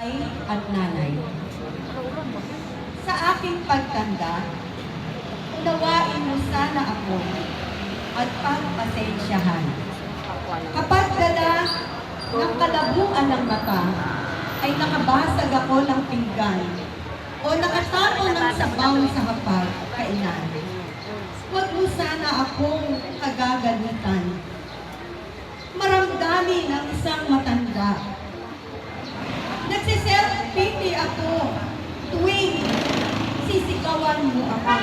Ay at nanay. Sa aking pagtanda, unawain mo sana ako at pagpasensyahan. Kapag dala ng kalabuan ng mata, ay nakabasag ako ng pinggan o nakatapo ng sabaw sa hapag kainan. Huwag mo sana akong kagagalitan. Maramdamin ang isang matanda sisigawan mo ako.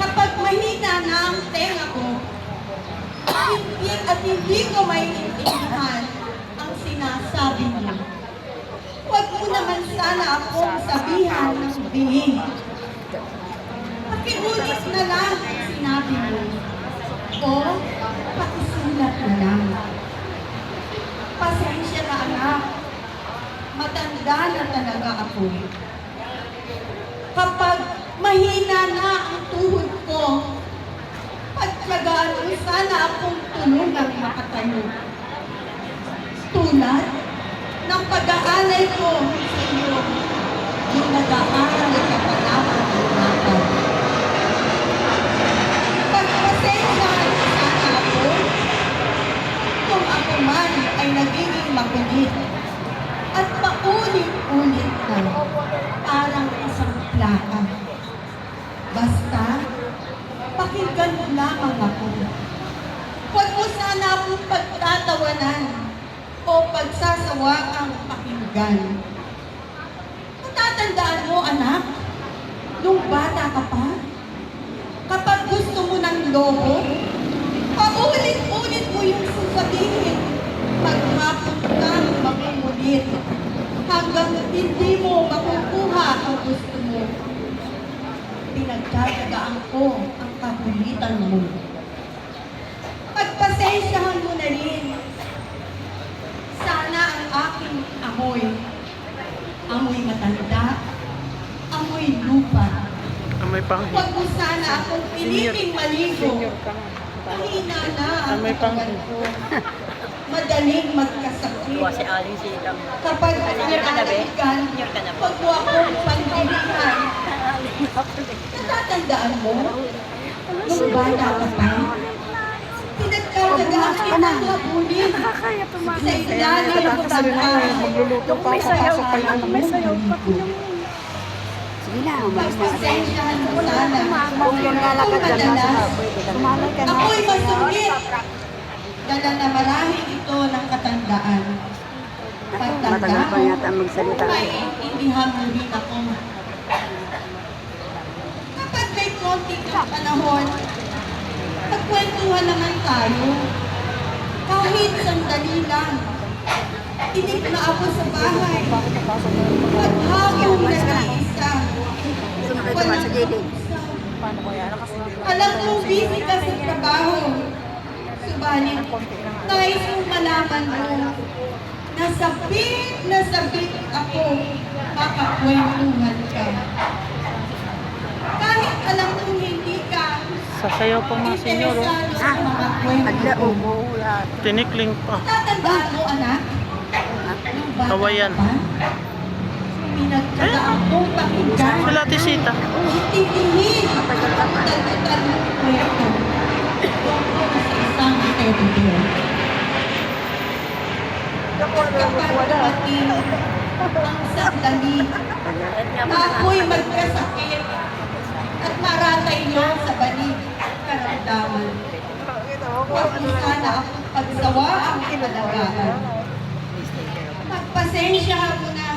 Kapag mahina na ang tenga ko, hindi at hindi ko maintindihan ang sinasabi mo. Huwag mo naman sana akong sabihan ng bihing. Pakiulit na lang ang sinabi mo. O pakisulat na lang. Pasensya na anak matanda na talaga ako. Kapag mahina na ang tuhod ko, pagtsagaan mo sana akong tulungang makatayo. Tulad ng pag-aalay ko sa iyo, yung nag-aaral ka pa ng nakal. Pagpasensyahan mo sana ako, kung ako man ay nagiging makulit at paulit-ulit na parang isang plaka. Basta, pakinggan mo lamang ako. Huwag mo sana akong pagtatawanan o pagsasawaang pakinggan. Natatandaan mo, anak, nung bata ka pa, kapag gusto mo ng lobo, paulit-ulit mo yung sasabihin. Maghapon kang makungulit hanggang hindi mo makukuha ang gusto mo. Pinagkatagaan ko ang kakulitan mo. Pagpasensyahan mo na rin. Sana ang aking amoy, amoy matanda, amoy lupa. Amoy panghi. Huwag mo sana akong piliting maligo. Mahina na ang Amoy panghi. katawan ko. Madaling magkasakit. Tuwa si Aling Silang. Kapag Senior ka na, be? nalaligan, Senior ka na ba? huwag mo akong pandilihan. Natatandaan mo? Nung bata ka pa? Sa ilalim ng tangkay. Magluluto pa ako pasok pa lang. May sayaw pa Sige na, umalis na. Kung yung lalakad Kung baboy, sumalay ka na. Ako'y masungit. Dala na marahil ito ng katandaan. Matagal pa yata magsalita. Maiintindihan mo rin ako. Kapag may konti kang panahon, magkwentuhan naman tayo. Kahit sandali lang. Inip na ako sa bahay. Maghapong nag-iisa. Sa JD. Alam kong busy ka sa trabaho. Subalit, nais kong malaman mo na sabit na sabit ako makakwentuhan ka. Kahit alam kong hindi ka Sasayaw pa mga senyor. oh. ubo, lahat. Tinikling pa. Tatandaan mo, anak? Kawayan. sa isang teddy bear. Kapag ang sandali ako'y magkasakit at maratay na sa balik karamdaman. Huwag sana akong pagsawa ang kinalagaan. Magpasensyahan mo na.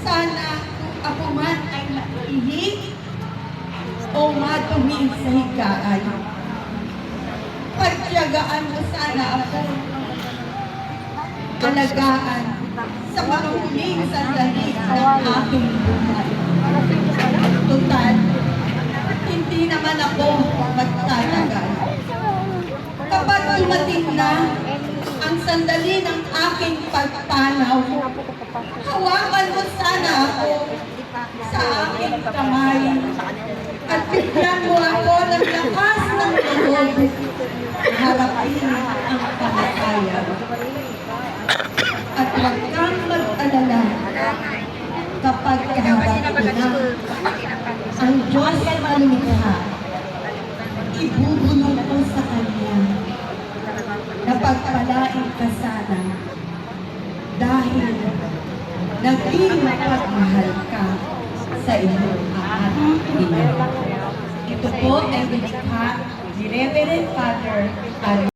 Sana kung ako man ay maihi o madumi sa higaan. Pagtiyagaan mo sana ako alagaan sa mga huling sandali ng aking buhay. Dumating na ang sandali ng aking pagpanaw, hawakan mo sana ako sa aking kamay at bigyan mo ako ng lakas ng loob harapin ang kamatayan. At huwag kang mag-alala kapag kaharap ko na ang Diyos na lumikha. Ibubulong ko sa Kanya na pagpalain ka sana dahil naging mapagmahal ka sa iyong ama't ina. Ito po ay nilikha ni Reverend Father Ari